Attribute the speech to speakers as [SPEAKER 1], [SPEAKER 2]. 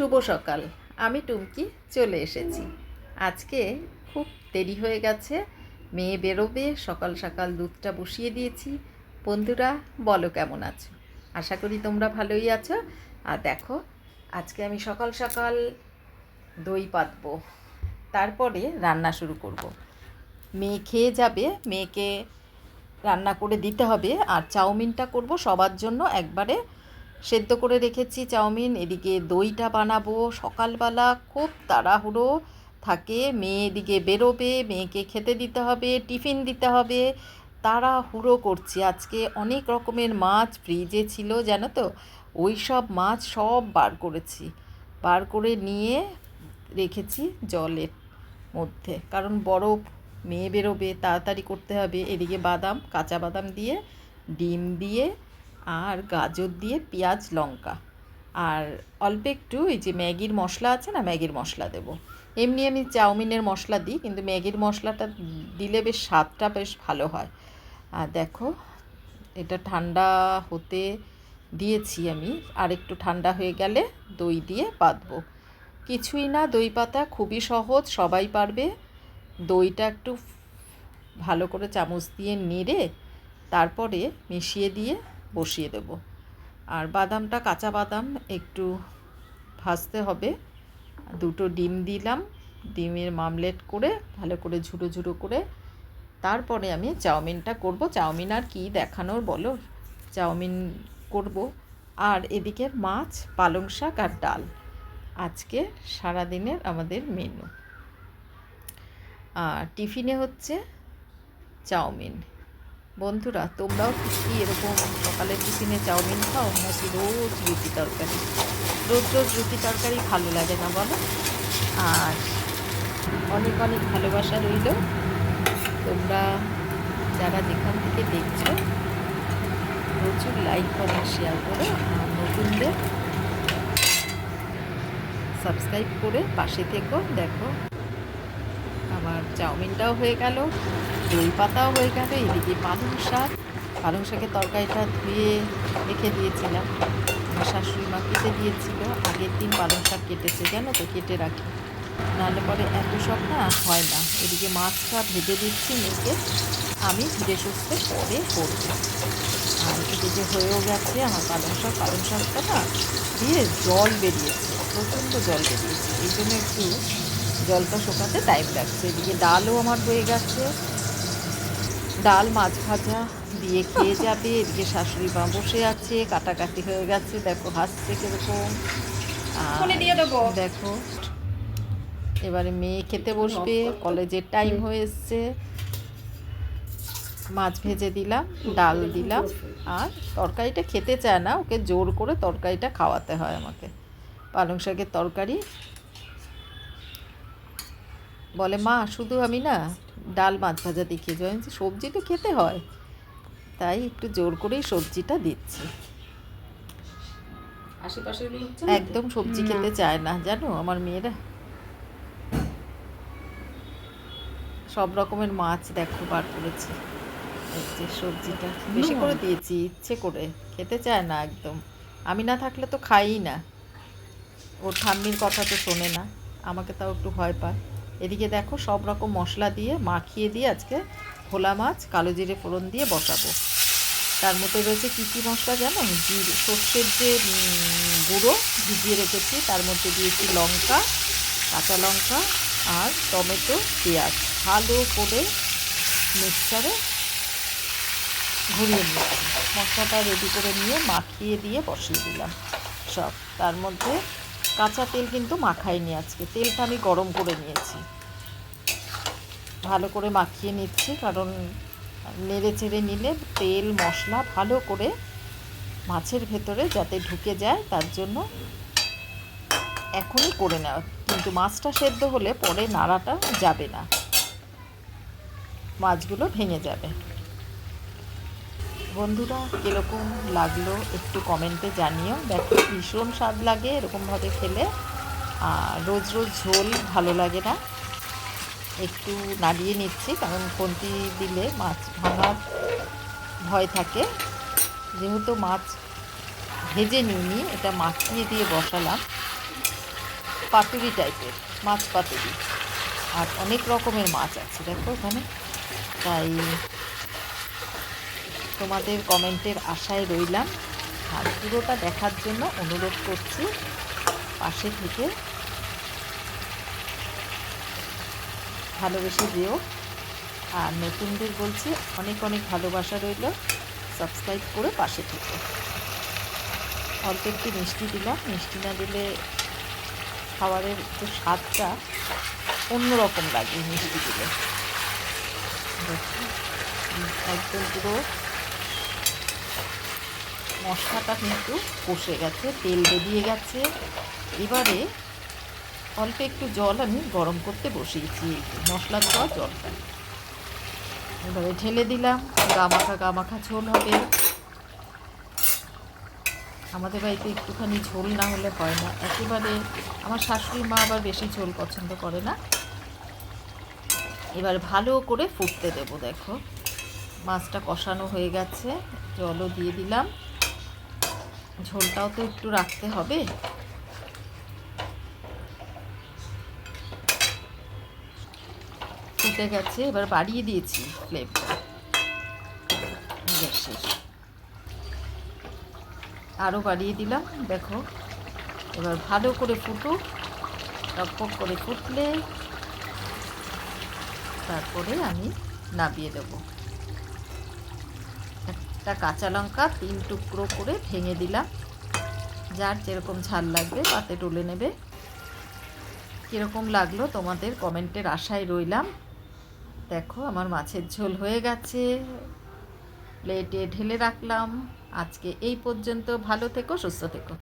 [SPEAKER 1] শুভ সকাল। আমি টুমকি, চলে এসেছি। আজকে খুব দেরি হয়ে গেছে। মেয়ে বেরোবে, সকাল সকাল দুধটা বসিয়ে দিয়েছি। বন্ধুরা, বলো কেমন আছো? আশা করি তোমরা ভালোই আছো। আর দেখো, আজকে আমি সকাল সকাল দই পাতবো। তারপরে রান্না শুরু করব। মেয়ে খেয়ে যাবে, মেয়েকে রান্না করে দিতে হবে। আর চাউমিনটা করব সবার জন্য একবারে সেদ্ধ করে রেখেছি চাউমিন, এদিকে দইটা বানাবো। সকালবেলা খুব তাড়াহুড়ো থাকে, মেয়ে এদিকে বেরোবে, মেয়েকে খেতে দিতে হবে, টিফিন দিতে হবে। তাড়াহুড়ো করছি। আজকে অনেক রকমের মাছ ফ্রিজে ছিল, জানো তো? ওই সব মাছ সব বার করেছি। বার করে নিয়ে রেখেছি জলের মধ্যে। কারণ বরফ মেয়ে বেরোবে, তাড়াতাড়ি করতে হবে। এদিকে বাদাম, কাঁচা বাদাম দিয়ে, ডিম দিয়ে আর গাজর দিয়ে পেঁয়াজ, লঙ্কা। আর অল্প একটু এই যে ম্যাগির মশলা আছে না, ম্যাগির মশলা দেব। এমনি আমি চাউমিনের মশলা দিই, কিন্তু ম্যাগির মশলাটা দিলে বেশ স্বাদটা বেশ ভালো হয়। আর দেখো, এটা ঠান্ডা হতে দিয়েছি আমি। আর একটু ঠান্ডা হয়ে গেলে দই দিয়ে পাতবো কিছুই না, দই পাতা খুবই সহজ, সবাই পারবে। দইটা একটু ভালো করে চামচ দিয়ে নেড়ে, তারপরে মিশিয়ে দিয়ে বসিয়ে দেব। আর বাদামটা, কাঁচা বাদাম একটু ভাজতে হবে। দুটো ডিম দিলাম, ডিমের মামলেট করে, ভালো করে ঝুড়ো ঝুড়ো করে। তারপরে আমি চাউমিনটা করব। চাউমিন আর কি দেখানোর বলো? চাউমিন করব। আর এদিকে মাছ, পালং শাক আর ডাল। আজকে সারাদিনের আমাদের মেনু আর টিফিনে হচ্ছে চাউমিন। বন্ধুরা, তোমরাও কি এরকম সকালের টিফিনে চাউমিন খাও? নাকি রোজ রুটি তরকারি? রোজ রোজ রুটি তরকারি ভালো লাগে না বলো? আর অনেক অনেক ভালোবাসা রইল। তোমরা যারা যেখান থেকে দেখছ, প্রচুর লাইক কমেন্ট শেয়ার করো, আর নতুনদের সাবস্ক্রাইব করে পাশে থেকো, দেখো আমার চাউমিনটাও হয়ে গেল দই পাতাও হয়ে গেল, এদিকে পালং শাক। পালং শাকের তরকারিটা ধুয়ে রেখে দিয়েছিলাম। আমার শাশুড়ি মা কেটে দিয়েছিল, আগের দিন পালং শাক কেটেছে, জানো তো, কেটে রাখি। নাহলে পরে এত সব না হয় না। এদিকে মাছটা ভেজে দিচ্ছি মেয়েকে আমি ধীরে সুস্থে পরে করব। আর এদিকে হয়েও গেছে, আমার পালং শাক, পালং শাকটা না, দিয়ে জল বেরিয়েছে, প্রচণ্ড জল বেরিয়েছে। এই জন্য একটু জলটা শোকাতে টাইম লাগছে। এদিকে ডালও আমার হয়ে গেছে। ডাল মাছ ভাজা দিয়ে খেয়ে যাবে। এদিকে শাশুড়ি মা বসে আছে কাটাকাটি হয়ে গেছে। দেখো হাসছে কীরকম। দেখো এবারে মেয়ে খেতে বসবে। কলেজের টাইম হয়ে এসছে। মাছ ভেজে দিলাম ডাল দিলাম। আর তরকারিটা খেতে চায় না। ওকে জোর করে তরকারিটা খাওয়াতে হয় আমাকে। পালং শাকের তরকারি বলে মা শুধু আমি না ডাল মাছ ভাজা দেখিয়ে যাই যে সবজি তো খেতে হয়। তাই একটু জোর করেই সবজিটা দিচ্ছি। একদম সবজি খেতে চায় না জানো আমার মেয়েরা। সব রকমের মাছ দেখো বার করেছি। যে সবজিটা বেশি করে দিয়েছি ইচ্ছে করে। খেতে চায় না একদম। আমি না থাকলে তো খাইই না। ওর ঠাম্মির কথা তো শোনে না। আমাকে তাও একটু ভয় পায়। এদিকে দেখো সব রকম মশলা দিয়ে, মাখিয়ে দিয়ে আজকে খোলা মাছ, কালো জিরে ফোড়ন দিয়ে বসাবো। তার মধ্যে রয়েছে কী কী মশলা জানো? জিরে, সর্ষের যে গুঁড়ো ভিজিয়ে রেখেছি, তার মধ্যে দিয়েছি লঙ্কা, কাঁচা লঙ্কা আর টমেটো, পেঁয়াজ। ভালো করে মিক্সচারে ঘুরিয়ে নিচ্ছি মশলাটা রেডি করে নিয়ে মাখিয়ে দিয়ে বসিয়ে দিলাম সব। তার মধ্যে কাঁচা তেল কিন্তু মাখাইনি আজকে। তেলটা আমি গরম করে নিয়েছি। ভালো করে মাখিয়ে নিচ্ছি, কারণ নেড়ে চেড়ে নিলে তেল, মশলা ভালো করে মাছের ভেতরে যাতে ঢুকে যায়, তার জন্য এখনই করে নেওয়া। কিন্তু মাছটা সেদ্ধ হলে পরে নাড়াটা যাবে না। মাছগুলো ভেঙে যাবে। বন্ধুরা, কীরকম লাগল একটু কমেন্টে জানিও। দেখো, ভীষণ স্বাদ লাগে এরকমভাবে খেলে। আর রোজ রোজ ঝোল ভালো লাগে না। একটু নাড়িয়ে নিচ্ছি, কারণ খুন্তি দিলে মাছ ভাঙার ভয় থাকে। যেহেতু মাছ ভেজে নিইনি, এটা মাখিয়ে দিয়ে বসালাম। পাতুরি টাইপের মাছ পাতুরি। আর অনেক রকমের মাছ আছে, দেখো এখানে। তাই তোমাদের কমেন্টের আশায় রইলাম। আর পুরোটা দেখার জন্য অনুরোধ করছি পাশে থেকে ভালোবেসে দিও আর নতুনদের বলছি, অনেক অনেক ভালোবাসা রইল। সাবস্ক্রাইব করে পাশে থেকে। অল্প একটু মিষ্টি দিলাম। মিষ্টি না দিলে খাবারের একটু স্বাদটা অন্যরকম লাগে মিষ্টি দিলে। একদম পুরো মশলাটা কিন্তু কষে গেছে, তেল বেরিয়ে গেছে। এবারে অল্প একটু জল আমি গরম করতে বসিয়েছি যে দেওয়া জলটা। এবারে ঢেলে দিলাম, গামাখা গামাখা ঝোল হবে। আমাদের বাড়িতে একটুখানি ঝোল না হলে হয় না। একেবারে আমার শাশুড়ি মা আবার বেশি ঝোল পছন্দ করে না। এবার ভালো করে ফুটতে দেবো, দেখো। মাছটা কষানো হয়ে গেছে, জলও দিয়ে দিলাম। ঝোলটাও তো একটু রাখতে হবে। ফুটে গেছে, এবার বাড়িয়ে দিয়েছি ফ্লেমটা গ্যাসের আরও বাড়িয়ে দিলাম, দেখো। এবার ভালো করে ফুটুক টকপক করে ফুটলে তারপরে আমি নাবিয়ে দেবো। একটা কাঁচা লঙ্কা তিন টুকরো করে ভেঙে দিলাম। যার যেরকম ঝাল লাগবে তাতে তুলে নেবে। কীরকম লাগল তোমাদের কমেন্টের আশায় রইলাম। দেখো আমার মাছের ঝোল হয়ে গেছে। প্লেটে ঢেলে রাখলাম। আজকে এই পর্যন্ত ভালো থেকো, সুস্থ থেকো।